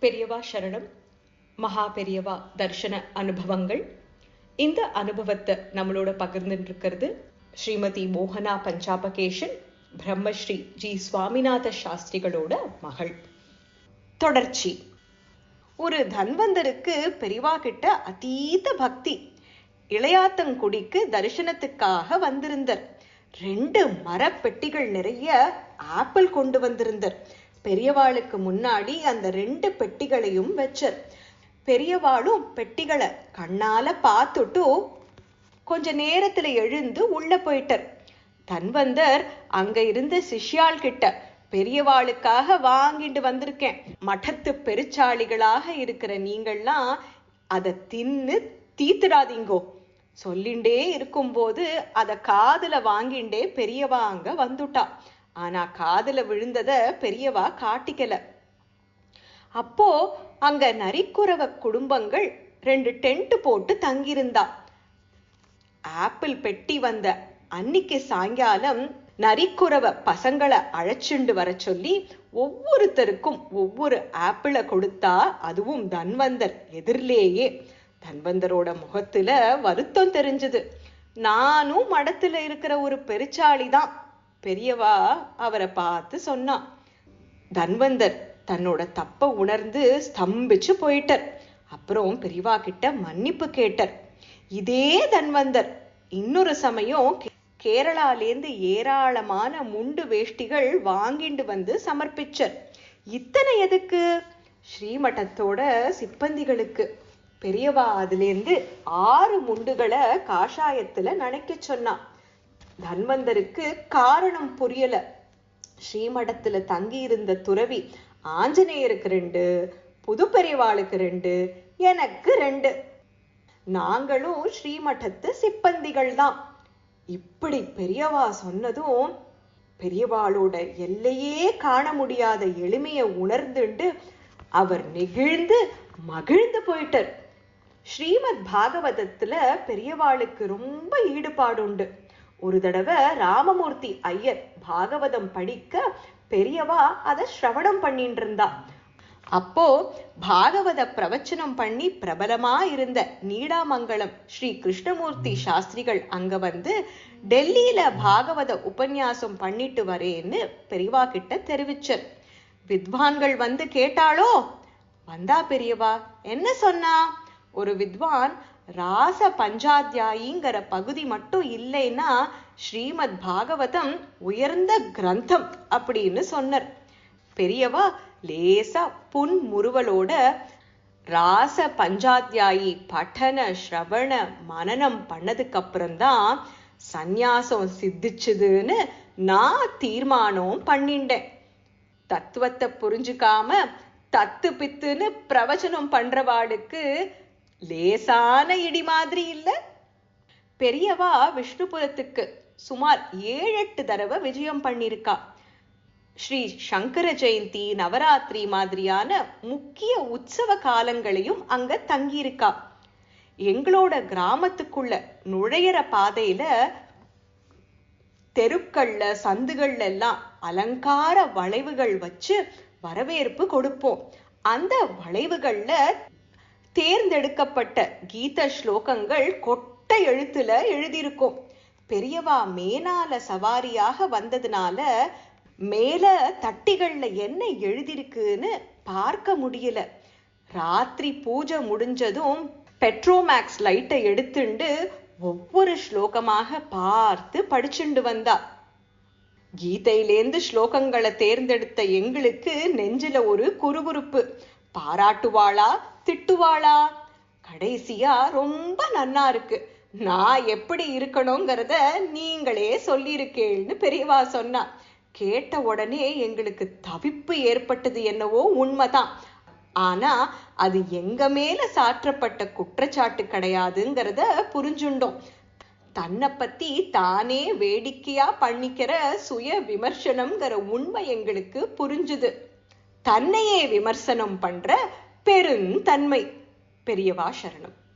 பெரியவா சரணம் மகா பெரியவா தர்ஷன அனுபவங்கள். இந்த அனுபவத்தை நம்மளோட பகிர்ந்துட்டு இருக்கிறது ஸ்ரீமதி மோகனா பஞ்சாபகேஷன் பிரம்மஸ்ரீ ஜி சுவாமிநாத சாஸ்திரிகளோட மகள். தொடர்ச்சி. ஒரு தன்வந்தருக்கு பெரியவா கிட்ட அதீத பக்தி. இளையாத்தங்குடிக்கு தரிசனத்துக்காக வந்திருந்தார். ரெண்டு மரப்பெட்டிகள் நிறைய ஆப்பிள் கொண்டு வந்திருந்தார். பெரியவாளுக்கு முன்னாடி அந்த ரெண்டு பெட்டிகளையும் வச்சார். பெரியவாளும் பெட்டிகளை கண்ணால பார்த்துட்டு கொஞ்ச நேரத்துல எழுந்து உள்ள போயிட்டார். தன்வந்தர் அங்க இருந்த சிஷ்யால் கிட்ட பெரியவாளுக்காக வாங்கிட்டு வந்திருக்கேன். மடத்து பெருச்சாளிகளாக இருக்கிற நீங்கள்லாம் அதை தின்னு தீத்துடாதீங்கோ. சொல்லிண்டே இருக்கும்போது அதை காதுல வாங்கிண்டே பெரியவா அங்க வந்துட்டா. ஆனா காதுல விழுந்தத பெரியவா காட்டிக்கல. அப்போ அங்க நரிக்குறவ குடும்பங்கள் ரெண்டு டென்ட் போட்டு தங்கியிருந்தா. ஆப்பிள் பெட்டி வந்த அன்னிக்கு சாயங்காலம் நரிக்குறவ பசங்களை அழைச்சிண்டு வர சொல்லி ஒவ்வொருத்தருக்கும் ஒவ்வொரு ஆப்பிளை கொடுத்தா அதுவும் தன்வந்தர் எதிரிலேயே. தன்வந்தரோட முகத்துல வருத்தம் தெரிஞ்சது. நானும் மடத்துல இருக்கிற ஒரு பெருச்சாளி தான் பெரியவா அவரை பார்த்து சொன்னான். தன்வந்தர் தன்னோட தப்ப உணர்ந்து ஸ்தம்பிச்சு போயிட்டார். அப்புறம் பெரியவா கிட்ட மன்னிப்பு கேட்டார். இதே தன்வந்தர் இன்னொரு சமயம் கேரளாலேருந்து ஏராளமான முண்டு வேஷ்டிகள் வாங்கிண்டு வந்து சமர்ப்பிச்சர். இத்தனை எதுக்கு? ஸ்ரீமட்டத்தோட சிப்பந்திகளுக்கு. பெரியவா அதுலேருந்து ஆறு முண்டுகளை காஷாயத்துல நினைக்க சொன்னான். தன்வந்தருக்கு காரணம் புரியல. ஸ்ரீமடத்துல தங்கி இருந்த துறவி ஆஞ்சநேயருக்கு ரெண்டு புதுப்பெரியவாளுக்கு ரெண்டு எனக்கு ரெண்டு. நாங்களும் ஸ்ரீமடத்து சிப்பந்திகள் தான். இப்படி பெரியவா சொன்னதும் பெரியவாளோட எல்லையே காண முடியாத எளிமையை உணர்ந்துண்டு அவர் நெகிழ்ந்து மகிழ்ந்து போயிட்டார். ஸ்ரீமத் பாகவதத்துல பெரியவாளுக்கு ரொம்ப ஈடுபாடு உண்டு ஒரு தடவை ராமமூர்த்தி ஐயர் பாகவதம் படிக்க பெரியவா அதை ஸ்ரவணம் பண்ணிட்டு இருந்தா. அப்போ பாகவத பிரவச்சனம் பண்ணி பிரபலமா இருந்த நீடாமங்கலம் ஸ்ரீ கிருஷ்ணமூர்த்தி சாஸ்திரிகள் அங்க வந்து டெல்லியில பாகவத உபன்யாசம் பண்ணிட்டு வரேன்னு பெரியவா கிட்ட தெரிவிச்சர். வித்வான்கள் வந்து கேட்டாளோ வந்தா பெரியவா என்ன சொன்னா? ஒரு வித்வான் ராச பஞ்சாத்தியாயிங்கிற பகுதி மட்டும் இல்லைன்னா ஸ்ரீமத் பாகவதம் உயர்ந்த கிரந்தம் அப்படின்னு சொன்னார். பெரியவா லேசா புன் முறுவலோட ராச பஞ்சாத்தியாயி பட்டன ஸ்ரவண மனனம் பண்ணதுக்கு அப்புறம்தான் சந்நியாசம் சித்திச்சுதுன்னு நான் தீர்மானம் பண்ணிண்டேன். தத்துவத்தை புரிஞ்சுக்காம தத்து பித்துன்னு பிரவச்சனம் பண்றவாளுக்கு லேசான இடி மாதிரி இல்ல. பெரியவா விஷ்ணுபுரத்துக்கு சுமார் ஏழு எட்டு தடவை விஜயம் பண்ணிருக்கா. ஸ்ரீ சங்கர ஜெயந்தி நவராத்திரி மாதிரியான முக்கிய உற்சவ காலங்களையும் அங்க தங்கியிருக்கா. எங்களோட கிராமத்துக்குள்ள நுழையிற பாதையில தெருக்கள்ல சந்துகள்ல எல்லாம் அலங்கார வளைவுகள் வச்சு வரவேற்பு கொடுப்போம். அந்த வளைவுகள்ல தேர்ந்தெடுக்கப்பட்ட கீத ஸ்லோகங்கள் கொட்ட எழுத்துல எழுதியிருக்கும். பெரியவா மேனால சவாரியாக வந்ததுனால மேல தட்டிகள்ல என்ன எழுதியிருக்குன்னு பார்க்க முடியல. ராத்திரி பூஜை முடிஞ்சதும் பெட்ரோமேக்ஸ் லைட்டை எடுத்துண்டு ஒவ்வொரு ஸ்லோகமாக பார்த்து படிச்சுண்டு வந்தா. கீதையிலேந்து ஸ்லோகங்களை தேர்ந்தெடுத்த எங்களுக்கு நெஞ்சில ஒரு குறுகுறுப்பு. பாராட்டுவாளா திட்டுவாளா? கடைசியா ரொம்ப நன்னா இருக்கு. நான் எப்படி இருக்கணுங்கிறத நீங்களே சொல்லியிருக்கேன்னு பெரியவா சொன்னா. கேட்ட உடனே எங்களுக்கு தவிப்பு ஏற்பட்டது என்னவோ உண்மைதான். ஆனா அது எங்க மேல சாற்றப்பட்ட குற்றச்சாட்டு கிடையாதுங்கிறத புரிஞ்சுண்டோம். தன்னை பத்தி தானே வேடிக்கையா பண்ணிக்கிற சுய விமர்சனம்ங்கிற உண்மை எங்களுக்கு புரிஞ்சுது. தன்னையே விமர்சனம் பண்ற பெருந்தன்மை. பெரியவா சரணம்.